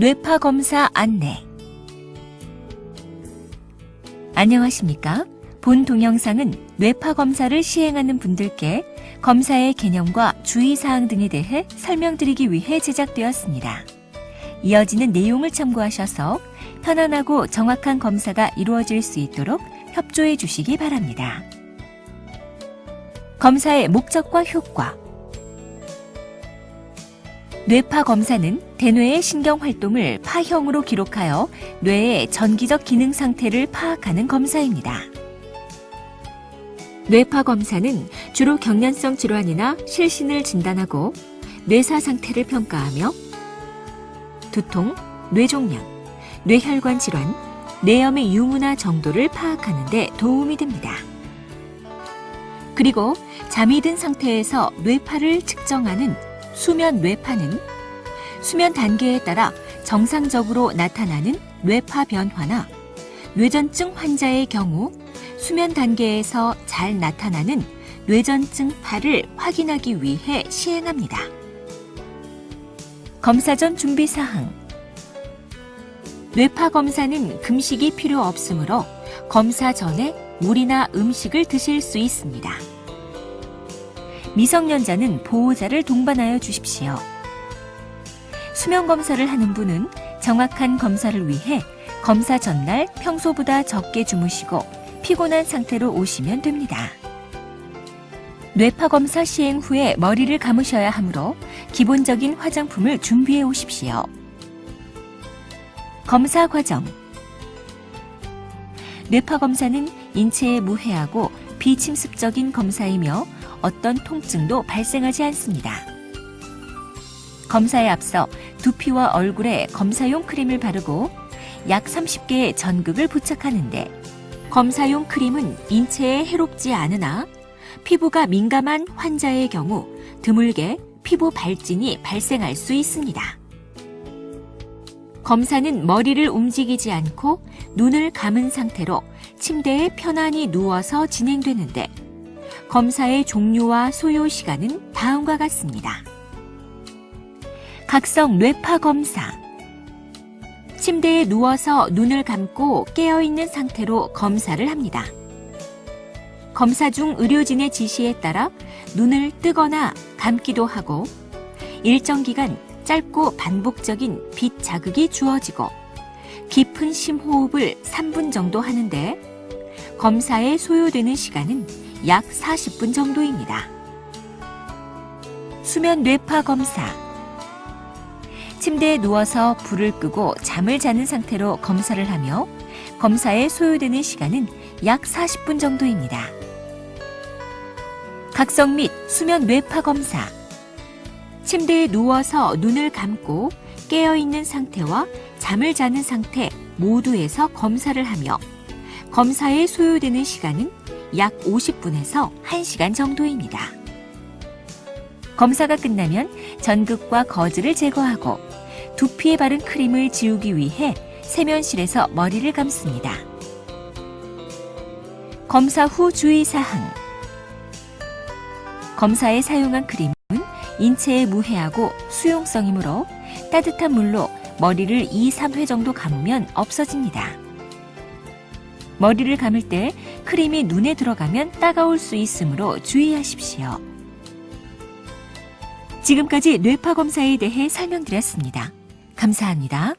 뇌파 검사 안내. 안녕하십니까? 본 동영상은 뇌파 검사를 시행하는 분들께 검사의 개념과 주의사항 등에 대해 설명드리기 위해 제작되었습니다. 이어지는 내용을 참고하셔서 편안하고 정확한 검사가 이루어질 수 있도록 협조해 주시기 바랍니다. 검사의 목적과 효과 뇌파 검사는 대뇌의 신경 활동을 파형으로 기록하여 뇌의 전기적 기능 상태를 파악하는 검사입니다. 뇌파 검사는 주로 경련성 질환이나 실신을 진단하고 뇌사 상태를 평가하며 두통, 뇌종양, 뇌혈관 질환, 뇌염의 유무나 정도를 파악하는 데 도움이 됩니다. 그리고 잠이 든 상태에서 뇌파를 측정하는 수면 뇌파는 수면 단계에 따라 정상적으로 나타나는 뇌파 변화나 뇌전증 환자의 경우 수면 단계에서 잘 나타나는 뇌전증 파를 확인하기 위해 시행합니다. 검사 전 준비 사항 뇌파 검사는 금식이 필요 없으므로 검사 전에 물이나 음식을 드실 수 있습니다. 미성년자는 보호자를 동반하여 주십시오. 수면 검사를 하는 분은 정확한 검사를 위해 검사 전날 평소보다 적게 주무시고 피곤한 상태로 오시면 됩니다. 뇌파 검사 시행 후에 머리를 감으셔야 하므로 기본적인 화장품을 준비해 오십시오. 검사 과정 뇌파 검사는 인체에 무해하고 비침습적인 검사이며 어떤 통증도 발생하지 않습니다. 검사에 앞서 두피와 얼굴에 검사용 크림을 바르고 약 30개의 전극을 부착하는데 검사용 크림은 인체에 해롭지 않으나 피부가 민감한 환자의 경우 드물게 피부 발진이 발생할 수 있습니다. 검사는 머리를 움직이지 않고 눈을 감은 상태로 침대에 편안히 누워서 진행되는데 검사의 종류와 소요 시간은 다음과 같습니다. 각성 뇌파 검사. 침대에 누워서 눈을 감고 깨어있는 상태로 검사를 합니다. 검사 중 의료진의 지시에 따라 눈을 뜨거나 감기도 하고 일정 기간 짧고 반복적인 빛 자극이 주어지고 깊은 심호흡을 3분 정도 하는데 검사에 소요되는 시간은 약 40분 정도입니다. 수면 뇌파 검사. 침대에 누워서 불을 끄고 잠을 자는 상태로 검사를 하며 검사에 소요되는 시간은 약 40분 정도입니다. 각성 및 수면 뇌파 검사. 침대에 누워서 눈을 감고 깨어있는 상태와 잠을 자는 상태 모두에서 검사를 하며 검사에 소요되는 시간은 약 50분에서 1시간 정도입니다. 검사가 끝나면 전극과 거즈를 제거하고 두피에 바른 크림을 지우기 위해 세면실에서 머리를 감습니다. 검사 후 주의사항 검사에 사용한 크림은 인체에 무해하고 수용성이므로 따뜻한 물로 머리를 2, 3회 정도 감으면 없어집니다. 머리를 감을 때 크림이 눈에 들어가면 따가울 수 있으므로 주의하십시오. 지금까지 뇌파 검사에 대해 설명드렸습니다. 감사합니다.